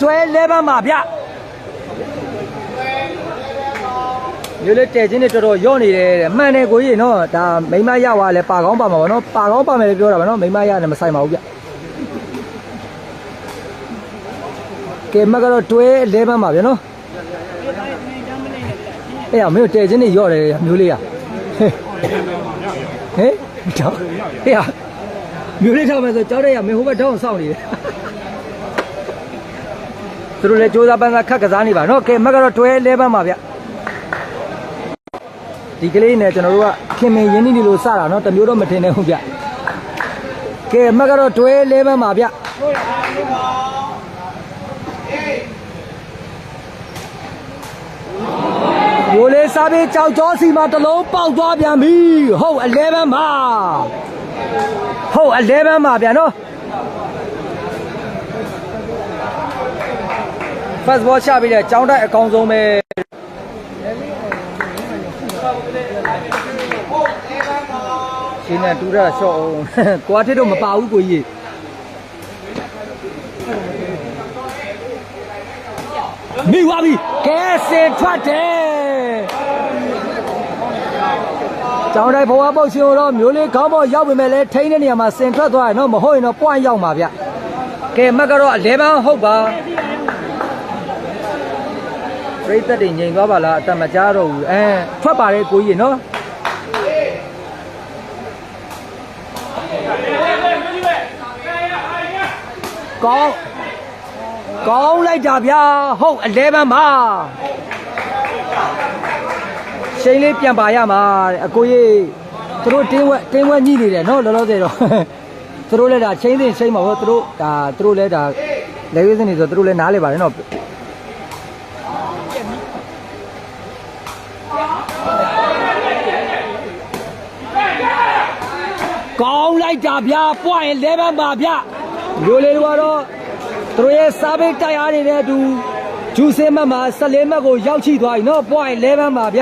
တွဲလဲပန်းပါဗျမျိုးလေးတဲချင်းတွေတော်တော်ရော့နေတယ်တဲ့မှန်တယ်ကိုကြီးနော်ဒါမိမရသွားလဲပါကောင်းပါမှာဗောနော်ပါကောင်းပါမယ်လို့ပြောတာဗောနော်မိမရတယ်မဆိုင်ပါဘူးဗျကဲမကတော့တွဲလဲပန်းပါဗျနော်အဲ့ရမင်းတို့တဲချင်းတွေရော့တယ်မျိုးလေးရဟဲ့တော့ဟဲ့ရမျိုးလေးထောက်မယ်ဆိုကြောက်တဲ့ရမင်းဟိုဘက်ထောက်အောင်စောင့်နေတယ် သူတို့လည်းစူးစမ်းပန်းစားခက်ကစားနေပါနော်ကဲမကတော့တွဲလဲပန်းပါဗျဒီကလေးနဲ့ကျွန်တော်တို့ကခင်မင်ရင်းနှီးနေလို့စတာနော်တမျိုးတော့မထင်နဲ့ဟုတ်ဗျကဲမကတော့တွဲလဲပန်းပါဗျရိုးလေးစားပြီးကြောက်ကြောစီမှာတစ်လုံးပေါက်သွားပြန်ပြီဟုတ်အလဲပန်းပါဟုတ်အလဲပန်းပါဗျနော် first ball ချပြီးတဲ့ចောင်းတိုက်အကောင်းဆုံးပဲရှင်းနဲ့တူတာရှော့အောင်ကိုအထစ်တော့မပါဘူးကိုကြီးမိသွားပြီကဲစင်ထွက်တယ်ကျောင်းတိုင်းဘဝပုတ်ရှင်တော့မျိုးလေးခေါင်းပေါ်ရောက်ပေမဲ့လည်းထိန်းတဲ့နေရာမှာစင်ထွက်သွားရနော်မဟုတ်ရင်တော့ point ရောက်မှာဗျကဲမက်ကတော့11ဟုတ်ပါ ပြိသက်တွေငြိမ်သွားပါလားအတမကြားတော့ဘူးအဲထွက်ပါတယ်ကိုကြီးနော်ကောင်းကောင်းလိုက်တာဗျာဟုတ်11ပါရှိန်လေးပြန်ပါရမှာတဲ့အကိုကြီးသူတို့တင်းဝက်တင်းဝက်ညှိနေတယ်နော်လောလောဆယ်တော့သူတို့လည်းဒါချင်းစင်ချင်းပါဘောသူတို့ဒါသူတို့လည်းဒါလေဝိစင်နေဆိုသူတို့လည်းနားလေပါတယ်နော် ကောင်းလိုက်တာဗျာပွားရင်11ပါဗျမျိုးလေးတွေကတော့သူတို့ရဲ့စားပိတ်တိုက်အားနေတဲ့အတူဂျူစင်မတ်မှာ14မှတ်ကိုရောက်ချိသွားပြီနော်ပွားရင်11ပါဗျ